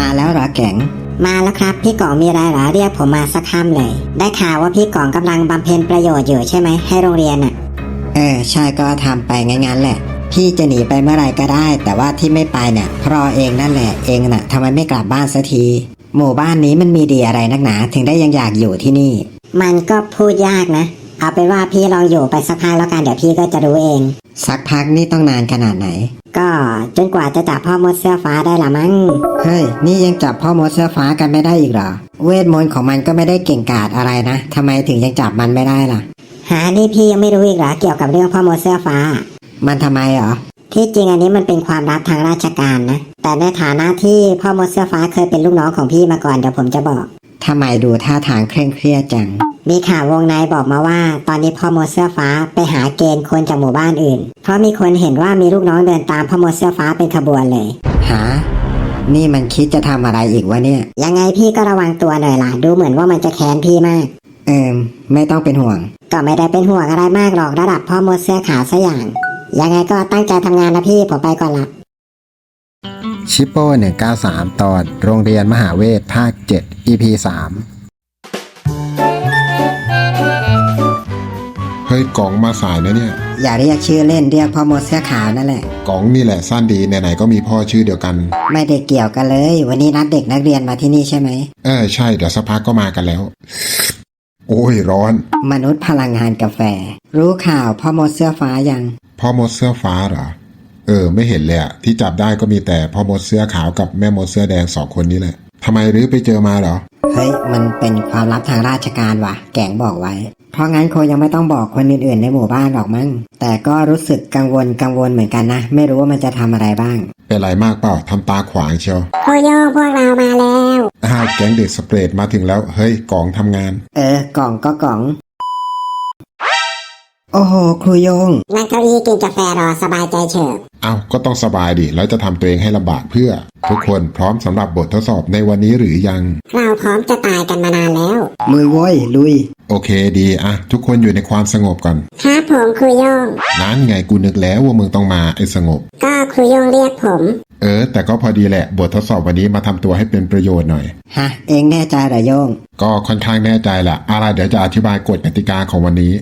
มาแล้วเหรอแก๋งมาแล้วครับพี่กองมีอะไรเหรอเรียกผมมาสักคำเลย ได้ข่าวว่าพี่กองกำลังบำเพ็ญประโยชน์อยู่ใช่ไหมให้โรงเรียนอะ เออใช่ก็ทำไปงั้นๆแหละ พี่จะหนีไปเมื่อไหร่ก็ได้ แต่ว่าที่ไม่ไปเนี่ยเพราะเองนั่นแหละเองน่ะทำไมไม่กลับบ้านสักที หมู่บ้านนี้มันมีดีอะไรนักหนา ถึงได้ยังอยากอยู่ที่นี่ มันก็พูดยากนะ เอาเป็นว่าพี่ลองอยู่ไปสักพักแล้วกันเดี๋ยวพี่ก็จะรู้เอง สักพักนี่ต้องนานขนาดไหน ก็จนกว่าจะจับพ่อมดเสื้อฟ้าได้ละมั้ง เฮ้ย นี่ยังจับพ่อมดเสื้อฟ้ากันไม่ได้อีกเหรอ เวทมนต์ของมันก็ไม่ได้เก่งกาจอะไรนะทำไมถึงยังจับมันไม่ได้ล่ะ หานี่พี่ยังไม่รู้อีกเหรอเกี่ยวกับเรื่องพ่อมดเสื้อฟ้า มันทำไมเหรอ ที่จริงอันนี้มันเป็นความลับทางราชการนะ แต่ในฐานะที่พ่อมดเสื้อฟ้าเคยเป็นลูกน้องของพี่มาก่อนเดี๋ยวผมจะบอกทำไมดูท่าทางเคร่งเครียดจัง มีข่าววงในบอกมาว่า ตอนนี้พ่อมดเสื้อฟ้าไปหาเกณฑ์คนจากหมู่บ้านอื่น เพราะมีคนเห็นว่ามีลูกน้องเดินตามพ่อมดเสื้อฟ้าเป็นขบวนเลย หา นี่มันคิดจะทำอะไรอีกวะเนี่ย ยังไงพี่ก็ระวังตัวหน่อยล่ะ ดูเหมือนว่ามันจะแค้นพี่มาก เอิมไม่ต้องเป็นห่วง ก็ไม่ได้เป็นห่วงอะไรมากหรอกระดับพ่อมดเสื้อขาวซะอย่าง ยังไงก็ตั้งใจทำงานนะพี่ผมไปก่อนละ ชิปโป้193 ตอน โรงเรียนมหาเวทภาค 7 EP 3 เฮ้ยกล่องมาสายนะเนี่ยอย่าเรียกชื่อเล่นเรียกพ่อมดเสื้อขาวนั่นแหละ กล่องนี่แหละสั้นดีไหนๆก็มีพ่อชื่อเดียวกัน ไม่ได้เกี่ยวกันเลย วันนี้นัดเด็กนักเรียนมาที่นี่ใช่ไหมเออใช่เดี๋ยวสักพักก็มากันแล้ว โอ้ยร้อน มนุษย์พลังงานกาแฟ รู้ข่าวพ่อมดเสื้อฟ้ายัง พ่อมดเสื้อฟ้าเหรอเออ ไม่เห็นเลยอะที่จับได้ก็มีแต่พ่อมดเสื้อขาวกับแม่มดเสื้อแดงสองคนนี้แหละทำไมหรือไปเจอมาเหรอ เฮ้ย มันเป็นความลับทางราชการว่ะ แก่งบอกไว้ เพราะงั้นคงยังไม่ต้องบอกคนอื่นๆในหมู่บ้านหรอกมั้ง แต่ก็รู้สึกกังวลกังวลเหมือนกันนะ ไม่รู้ว่ามันจะทำอะไรบ้าง เป็นไรมากเปล่าทำตาขวางเชียวครูโยงพวกเรามาแล้ว อ้าวแก๊งเด็กสเปรดมาถึงแล้ว เฮ้ยกล่องทำงาน เออกล่องก็กล่อง โอ้โห ครูโยง นั่งเก้าอี้กินกาแฟรอสบายใจเฉิบเอาก็ต้องสบายดิแล้วจะทำตัวเองให้ลำบากเพื่อ ทุกคนพร้อมสำหรับบททดสอบในวันนี้หรือยัง เราพร้อมจะตายกันมานานแล้วลุยโว้ยลุย โอเคดีอะทุกคนอยู่ในความสงบก่อนครับผมครูโยง นั้นไงกูนึกแล้วว่ามึงต้องมาไอ้สงบ ก็ครูโยงเรียกผม เออ แต่ก็พอดีแหละ บททดสอบวันนี้มาทำตัวให้เป็นประโยชน์หน่อย ฮะ เองแน่ใจเหรอโยง ก็ค่อนข้างแน่ใจแหละอะไรเดี๋ยวจะอธิบายกฎกติกาของวันนี้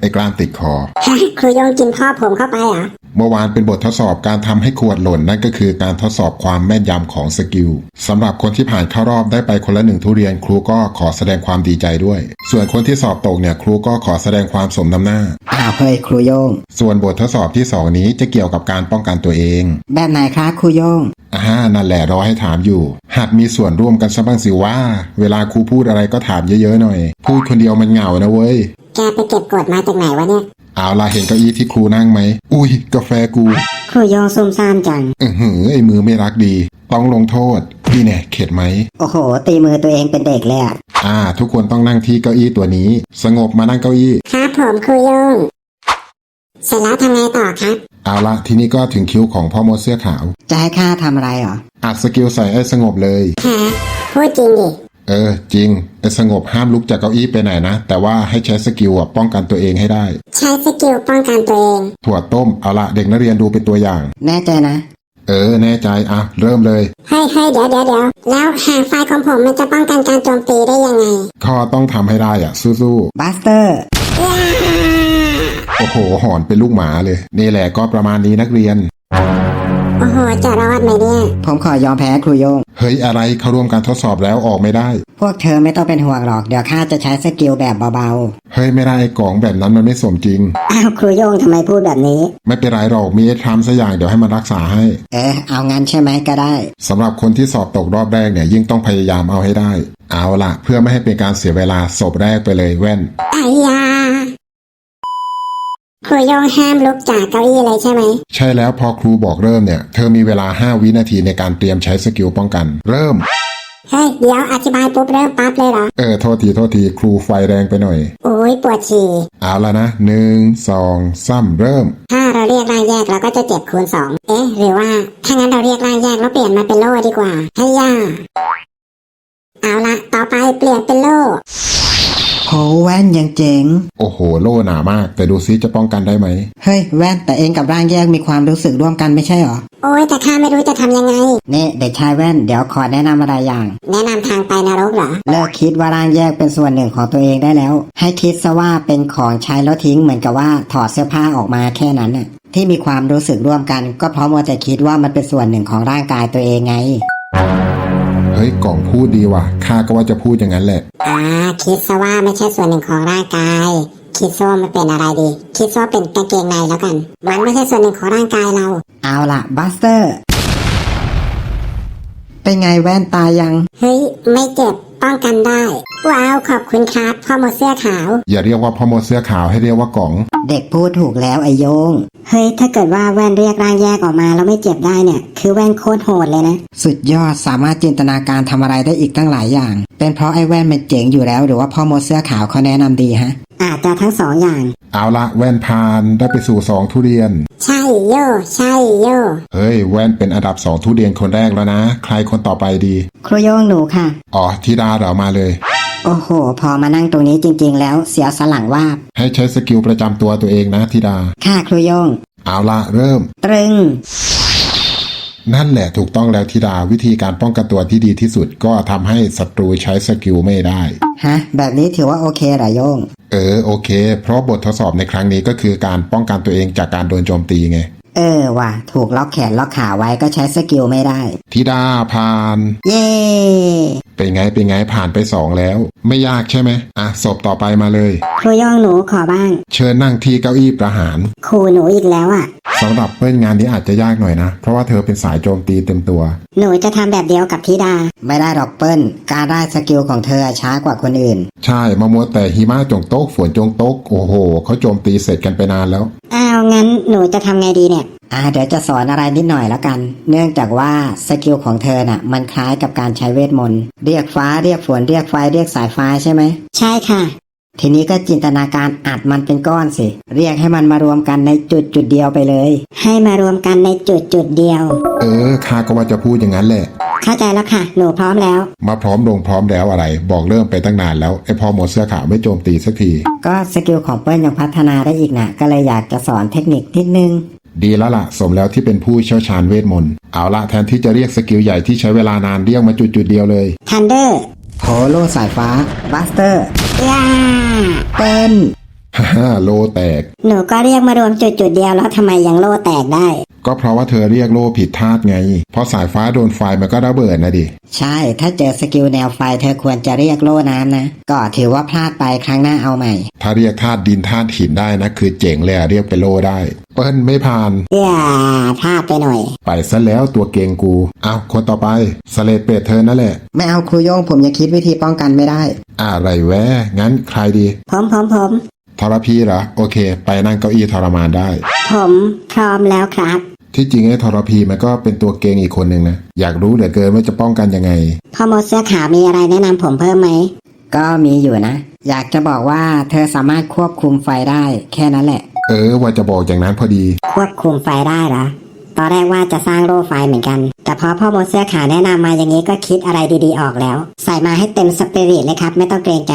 ไอ้กล้ามติดคอฮะครูโยงกินพ่อผมเข้าไปเหรอ เมื่อวานเป็นบททดสอบการทำให้ขวดหล่นนั่นก็คือการทดสอบความแม่นยำของสกิลสำหรับคนที่ผ่านเข้ารอบได้ไปคนละหนึ่งทุเรียนครูก็ขอแสดงความดีใจด้วย ส่วนคนที่สอบตกเนี่ยครูก็ขอแสดงความสมน้ำหน้า อ้าวเฮ้ยครูโยง ส่วนบททดสอบที่สองนี้จะเกี่ยวกับการป้องกันตัวเองแบบไหนครับครูโยง อ่านั่นแหละรอให้ถามอยู่หัดมีส่วนร่วมกันซะบ้างสิว่า เวลาครูพูดอะไรก็ถามเยอะๆหน่อย พูดคนเดียวมันเหงานะเว้ย แกไปเก็บกดมาจากไหนวะเนี่ย เอาล่ะเห็นเก้าอี้ที่ครูนั่งไหม อุ้ย กาแฟกู ครูโยงซุ่มซ่ามจัง อือหือไอ้มือไม่รักดี ต้องลงโทษพี่แน่เข็ดไหม โอ้โห ตีมือตัวเองเป็นเด็กเลยอะอ่า ทุกคนต้องนั่งที่เก้าอี้ตัวนี้ สงบมานั่งเก้าอี้ ครับผมครูโยง เสร็จแล้วทำไงต่อครับ เอาละทีนี้ก็ถึงคิวของพ่อมดเสื้อขาว จะให้ข้าทำอะไรเหรอ อัดสกิลใส่ไอ้สงบเลย ฮะ พูดจริงดิ เออ จริงไอ้สงบห้ามลุกจากเก้าอี้ไปไหนนะ แต่ว่าให้ใช้สกิลอะป้องกันตัวเองให้ได้ ใช้สกิลป้องกันตัวเอง ถั่วต้มเอาละเด็กนักเรียนดูเป็นตัวอย่าง แน่ใจนะ เออ แน่ใจอะเริ่มเลยเฮ้ยเฮ้ยเดี๋ยวเดี๋ยวเดี๋ยวแล้วหางไฟของผมมันจะป้องกันการโจมตีได้ยังไงข้อต้องทำให้ได้อะ สู้บัสเตอร์ ๆโอ้โหหอนเป็นลูกหมาเลย นี่แหละก็ประมาณนี้นักเรียน โอ้โหจะรอดไหมเนี่ย ผมขอยอมแพ้ครูโยง เฮ้ยอะไรเข้าร่วมการทดสอบแล้วออกไม่ได้ พวกเธอไม่ต้องเป็นห่วงหรอก เดี๋ยวข้าจะใช้สกิลแบบเบาเฮ้ยไม่ได้ไอ้กล่องแบบนั้นมันไม่สมจริง อ้าวครูโยงทำไมพูดแบบนี้ ไม่เป็นไรหรอกมีไอ้ทำสักอย่างเดี๋ยวให้มันรักษาให้ๆ เออ เอางั้นใช่ไหมก็ได้ สำหรับคนที่สอบตกรอบแรกเนี่ยยิ่งต้องพยายามเอาให้ได้ เอาละเพื่อไม่ให้เป็นการเสียเวลาศพแรกไปเลยแว่น ไอ้ยาค รูโยงห้ามลุกจากเก้าอี้เลยใช่ไหม ใช่แล้วพอครูบอกเริ่มเนี่ย เธอมีเวลา 5 วินาทีในการเตรียมใช้สกิลป้องกัน เริ่ม เฮ้ย เดี๋ยวอธิบายปุ๊บเริ่มปั๊บเลยเหรอ เออ โทษที โทษที ครูไฟแรงไปหน่อย โอ้ยปวดฉี่ เอาละนะหนึ่งสองสามเริ่ม ถ้าเราเรียกร่างแยกเราก็จะเจ็บคูณสองเอ๊ะ หรือว่า ถ้างั้นเราเรียกร่างแยกแล้วเปลี่ยนมาเป็นโล่ดีกว่าให้ย่าเอาละต่อไปเปลี่ยนเป็นโล่ โหแว่นยังเจ๋ง โอ้โห โล่หนามาก แต่ดูซิจะป้องกันได้ไหม เฮ้ย แว่นแต่เองกับร่างแยกมีความรู้สึกร่วมกันไม่ใช่หรอ โอ้ยแต่ข้าไม่รู้จะทำยังไง นี่เด็กชายแว่นเดี๋ยวขอแนะนำอะไรอย่าง แนะนำทางไปนรกเหรอ เลิกคิดว่าร่างแยกเป็นส่วนหนึ่งของตัวเองได้แล้ว ให้คิดซะว่าเป็นของใช้แล้วทิ้งเหมือนกับว่าถอดเสื้อผ้าออกมาแค่นั้นน่ะที่มีความรู้สึกร่วมกัน ก็เพราะมัวแต่คิดว่ามันเป็นส่วนหนึ่งของร่างกายตัวเองไง เฮ้ยกล่องพูดดีว่ะข้าก็ว่าจะพูดอย่างนั้นแหละ อ่าคิดซะว่าไม่ใช่ส่วนหนึ่งของร่างกาย คิดซะว่ามันเป็นอะไรดี คิดซะว่าเป็นกางเกงในแล้วกัน มันไม่ใช่ส่วนหนึ่งของร่างกายเรา เอาล่ะบัสเตอร์ เป็นไงแว่นตายยัง เฮ้ย ไม่เจ็บ ป้องกันได้ ว้าวขอบคุณครับพ่อหมดเสื้อขาว อย่าเรียกว่าพ่อมดเสื้อขาวให้เรียกว่ากล่อง เด็กพูดถูกแล้วไอโยง เฮ้ย ถ้าเกิดว่าแว่นเรียกร่างแยกออกมาแล้วไม่เจ็บได้เนี่ย คือแว่นโคตรโหดเลยนะ สุดยอดสามารถจินตนาการทำอะไรได้อีกตั้งหลายอย่าง เป็นเพราะไอ้แว่นมันเจ๋งอยู่แล้วหรือว่าพ่อมดเสื้อขาวเขาแนะนำดีฮะ อาจจะทั้งสองอย่าง เอาละแว่นพานได้ไปสู่สองทุเรียน ใช่โยใช่โยเฮ้ยแว่นเป็นอันดับสองทุเรียนคนแรกแล้วนะ ใครคนต่อไปดี ครูโยงหนูค่ะ อ๋อธิดาเหรามาเลย โอ้โห พอมานั่งตรงนี้จริง ๆ แล้วเสียวสนหลังว่าบให้ใช้สกิลประจำตัวตัวเองนะธิดา ค่ะครูโยง เอาละเริ่ม ตรึง นั่นแหละถูกต้องแล้วธิดาวิธีการป้องกันตัวที่ดีที่สุดก็ทำให้ศัตรูใช้สกิลไม่ได้ ฮะ แบบนี้ถือว่าโอเคเหรอโยง เออโอเค เพราะบททดสอบในครั้งนี้ก็คือการป้องกันตัวเองจากการโดนโจมตีไงเออว่ะ ถูกล็อกแขนล็อกขาไว้ก็ใช้สกิลไม่ได้ ธิดาผ่าน เย้เป็นไงเป็นไงผ่านไปสองแล้ว ไม่ยากใช่ไหมอะศพต่อไปมาเลย ครูย่องหนูขอบ้าง เชิญนั่งที่เก้าอี้ประหาร ครูหนูอีกแล้วอะ สำหรับเปิ้ลงานนี้อาจจะยากหน่อยนะ เพราะว่าเธอเป็นสายโจมตีเต็มตัว หนูจะทำแบบเดียวกับธิดา ไม่ได้ดอกเปิ้ล การได้สกิลของเธอช้ากว่าคนอื่น ใช่มามัวแต่หิมะจงโต๊กฝนจงโต๊กโอ้โหเขาโจมตีเสร็จกันไปนานแล้ว อ้าวงั้นหนูจะทำไงดีเนี่ย อ่าเดี๋ยวจะสอนอะไรนิดหน่อยแล้วกัน เนื่องจากว่าสกิลของเธอน่ะ มันคล้ายกับการใช้เวทมนต์ เรียกฟ้าเรียกฝนเรียกไฟเรียกสายฟ้าใช่ไหม ใช่ค่ะ ทีนี้ก็จินตนาการอัดมันเป็นก้อนสิ เรียกให้มันมารวมกันในจุดจุดเดียวไปเลย ให้มารวมกันในจุดจุดเดียว เออข้าก็ว่าจะพูดอย่างนั้นแหละ เข้าใจแล้วค่ะ หนูพร้อมแล้ว มาพร้อมลงพร้อมแล้วอะไร บอกเริ่มไปตั้งนานแล้วไอพอหมดเสื้อขาวไม่โจมตีสักที ก็สกิลของเปิ้ลยังพัฒนาได้อีกนะก็เลยอยากจะสอนเทคนิคนิดนึงดีแล้วล่ะ สมแล้วที่เป็นผู้เชี่ยวชาญเวทมนต์เอาละแทนที่จะเรียกสกิลใหญ่ที่ใช้เวลานานเรียกมาจุดจุดๆเดียวเลยทันเดอร์ โคโลสายฟ้าบัสเตอร์ย่าเปิ้ล ฮ่าฮ่าโลแตก หนูก็เรียกมารวมจุดจุดเดียวแล้วทำไมยังโล่แตกได้ ก็เพราะว่าเธอเรียกโลผิดธาตุไง เพราะสายฟ้าโดนไฟมันก็ระเบิดนะดิ ใช่ ถ้าเจอสกิลแนวไฟเธอควรจะเรียกโล่น้ำนะ ก็ถือว่าพลาดไปครั้งหน้าเอาใหม่ ถ้าเรียกธาตุดินธาตุหินได้นะ คือเจ๋งเลยอะเรียกเป็นโลได้ เปิ้ลไม่ผ่าน อย่าพลาดไปหน่อย ไปซะแล้วตัวเกงกู เอาคนต่อไปสเลดเป็ดเธอนั่นแหละ ไม่เอาครูโยงผมยังคิดวิธีป้องกันไม่ได้ อะไรแวะงั้นใครดี ผมผมผม ทรพีเหรอโอเค ไปนั่งเก้าอี้ทรมานได้ ผมพร้อมแล้วครับ ที่จริงไอ้ทรพีมันก็เป็นตัวเกงอีกคนหนึ่งนะอยากรู้เหลือเกินว่าจะป้องกันยังไง พ่อมดเสื้อขาวมีอะไรแนะนำผมเพิ่มไหม ก็มีอยู่นะ อยากจะบอกว่าเธอสามารถควบคุมไฟได้แค่นั้นแหละ เออ ว่าจะบอกอย่างนั้นพอดี ควบคุมไฟได้เหรอ ตอนแรกว่าจะสร้างโล่ไฟเหมือนกัน แต่พอพ่อมดเสื้อขาวแนะนำมาอย่างนี้ก็คิดอะไรดีๆออกแล้ว ใส่มาให้เต็มสปิริตเลยครับ ไม่ต้องเกรงใจ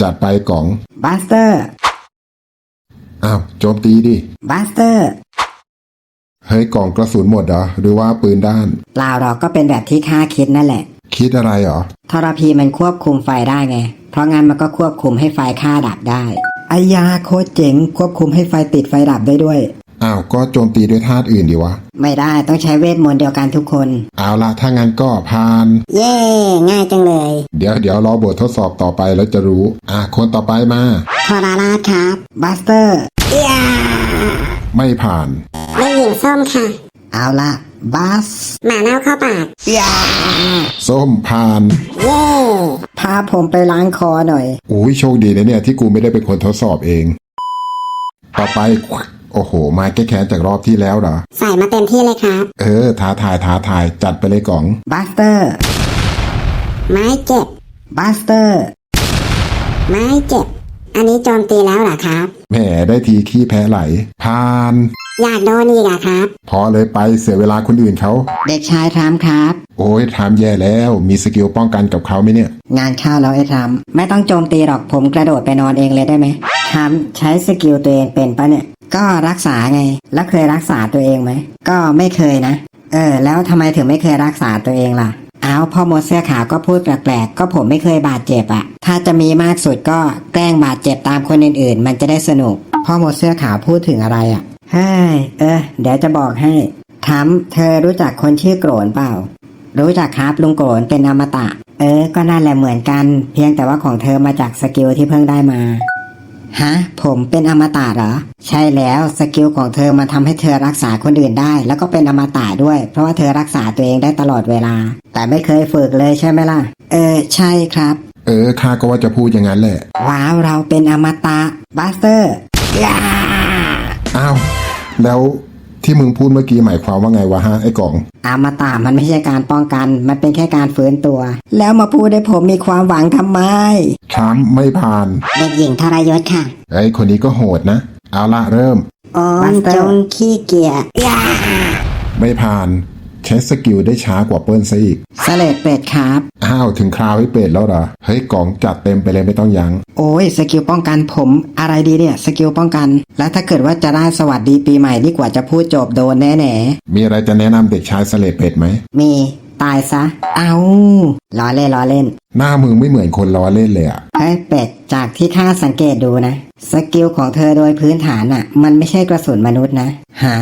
จัดไปกล่องบัสเตอร์ อ้าวโจมตีดิบัสเตอร์เฮ้ยกล่องกระสุนหมดเหรอหรือว่าปืนด้าน เปล่าหรอกก็เป็นแบบที่ข้าคิดนั่นแหละ คิดอะไรเหรอทรพีมันควบคุมไฟได้ไง เพราะงั้นมันก็ควบคุมให้ไฟฆ่าดับได้ไอยาโคตรเจ๋งควบคุมให้ไฟติดไฟดับได้ด้วย อ้าวก็โจมตีด้วยธาตุอื่นดีวะ ไม่ได้ต้องใช้เวทมนต์เดียวกันทุกคน เอาละถ้างั้นก็พาน เย่ง่ายจังเลย เดี๋ยวเดี๋ยวรอบททดสอบต่อไปแล้วจะรู้ อะคนต่อไปมา ทอราราชครับบัสเตอร์ย่าไม่ผ่านไม่หญิงส้มค่ะ เอาละบัสหมาเน่าเข้าปากส้มผ่าน เย่พาผมไปล้างคอหน่อย อุ้ยโชคดีนะเนี่ยที่กูไม่ได้เป็นคนทดสอบเอง ต่อไป โอ้โห มาแก้แค้นจากรอบที่แล้วเหรอ ใส่มาเต็มที่เลยครับ เออ ท้าทายท้าทายจัดไปเลยกล่อง บัสเตอร์ ไม้เจ็บ บัสเตอร์ ไม้เจ็บ อันนี้โจมตีแล้วเหรอครับ แหมได้ทีขี้แพ้ไหลผ่าน อยากโดนอีกอะครับ พอเลยไปเสียเวลาคนอื่นเขา เด็กชายทามครับ โอ้ยถามแย่แล้ว มีสกิลป้องกันกับเขาไหมเนี่ย งานเข้าแล้วไอ้ทรัมป์ไม่ต้องโจมตีหรอกผมกระโดดไปนอนเองเลยได้ไหมทรัมป์ใช้สกิลตัวเองเป็นปะเนี่ย ก็รักษาไง แล้วเคยรักษาตัวเองไหม ก็ไม่เคยนะ เออ แล้วทำไมถึงไม่เคยรักษาตัวเองล่ะเอาพ่อมดเสื้อขาวก็พูดแปลกๆ ก็ผมไม่เคยบาดเจ็บอะถ้าจะมีมากสุดก็แกล้งบาดเจ็บตามคนอื่นๆ มันจะได้สนุก พ่อมดเสื้อขาวพูดถึงอะไรอะเฮ้ย เออ เดี๋ยวจะบอกให้ทำเธอรู้จักคนชื่อโกรนเปล่า รู้จักครับลุงโกรนเป็นอมตะ เออ ก็นั่นแหละเหมือนกัน เพียงแต่ว่าของเธอมาจากสกิลที่เพิ่งได้มา ฮะ ผมเป็นอมตะเหรอ ใช่แล้วสกิลของเธอมาทำให้เธอรักษาคนอื่นได้ แล้วก็เป็นอมตะด้วย เพราะว่าเธอรักษาตัวเองได้ตลอดเวลา แต่ไม่เคยฝึกเลยใช่ไหมล่ะ เออ ใช่ครับ เออข้าก็ว่าจะพูดอย่างนั้นแหละว้าวเราเป็นอมตะบัสเตอร์ยาอ้าวแล้ว ที่มึงพูดเมื่อกี้หมายความว่าไงวะฮะไอ้กล่องอมตะมันไม่ใช่การป้องกัน มันเป็นแค่การฟื้นตัว แล้วมาพูดให้ผมมีความหวังทำไมช้ำไม่ผ่าน เด็กหญิงทรยศค่ะไอ้คนนี้ก็โหดนะ เอาละเริ่ม โอ้บัยสเตอร์จงขี้เกียจไม่ผ่าน ใช้สกิลได้ช้ากว่าเปิ้ลซะอีกสเลดเป็ดครับ อ้าวถึงคราวให้เป็ดแล้วเหรอ เฮ้ยกล่องจัดเต็มไปเลยไม่ต้องยัง้ง โอ้ยสกิลป้องกันผมอะไรดีเนี่ยสกิลป้องกัน แล้วถ้าเกิดว่าจะได้สวัสดีปีใหม่นี่กว่าจะพูดจบโดนแน่มีอะไรจะแนะนำเด็กชายสเลดเป็ดไหมๆมีตายซะ เอาล้อเล่นล้อเล่น หน้ามึงไม่เหมือนคนล้อเล่นเลยอะเฮ้ยเป็ดจากที่ข้าสังเกตดูนะ สกิลของเธอโดยพื้นฐานอะ่ะ มันไม่ใช่กระสุนมนุษย์นะ หา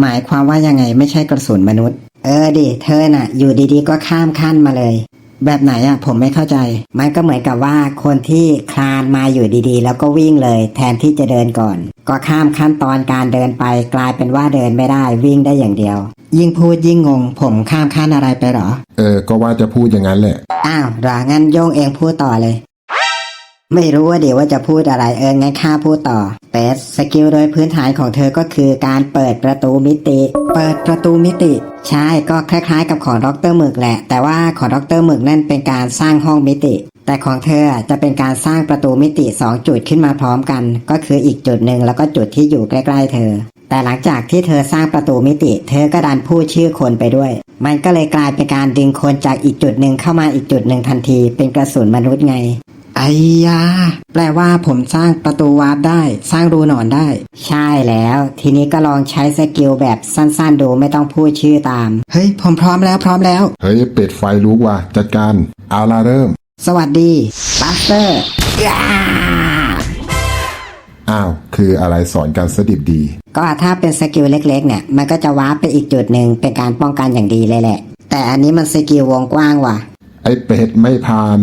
หมายความว่ายังไงไม่ใช่กระสุนมนุษย์ เออดิ เธอน่ะ อยู่ดีๆ ก็ข้ามขั้นมาเลย แบบไหนอะ่ะผมไม่เข้าใจ มันก็เหมือนกับว่าคนที่คลานมาอยู่ดีๆ แล้วก็วิ่งเลย แทนที่จะเดินก่อน ก็ข้ามขั้นตอนการเดินไปกลายเป็นว่าเดินไม่ได้วิ่งได้อย่างเดียว ยิ่งพูดยิ่งงง ผมข้ามขั้นอะไรไปเหรอ เออ ก็ว่าจะพูดอย่างนั้นแหละ อ้าวรางั้นโยงเองพูดต่อเลย ไม่รู้ว่าเดี๋ยวว่าจะพูดอะไรเอองั้นข้าพูดต่อเป็ดสกิลโดยพื้นฐานของเธอก็คือการเปิดประตูมิติ เปิดประตูมิติ ใช่ก็คล้ายๆ กับของดรหมึกแหละ แต่ว่าของดรหมึกนั่นเป็นการสร้างห้องมิติ แต่ของเธอจะเป็นการสร้างประตูมิติ 2 จุดขึ้นมาพร้อมกัน ก็คืออีกจุดหนึ่งแล้วก็จุดที่อยู่ใกล้ๆเธอ แต่หลังจากที่เธอสร้างประตูมิติ เธอก็ดันพูดชื่อคนไปด้วย มันก็เลยกลายเป็นการดึงคนจากอีกจุดหนึ่งเข้ามาอีกจุดหนึ่งทันที เป็นกระสุนมนุษย์ไง ไอ้ยาแปลว่าผมสร้างประตูวาร์ปได้ สร้างรูหนอนได้ ใช่แล้ว ทีนี้ก็ลองใช้สกิลแบบสั้นๆดูไม่ต้องพูดชื่อตาม เฮ้ย ผมพร้อมแล้วพร้อมแล้ว เฮ้ยเป็ดไฟลุกว่ะจัดการ เอาละเริ่ม สวัสดีบัสเตอร์อ้าว คืออะไรสอนกันสดิบดี ก็ถ้าเป็นสกิลเล็ก ๆ เนี่ย มันก็จะวาร์ปไปอีกจุดหนึ่งเป็นการป้องกันอย่างดีเลยแหละ แต่อันนี้มันสกิลวงกว้างว่ะ ไอ้เป็ดไม่ผ่าน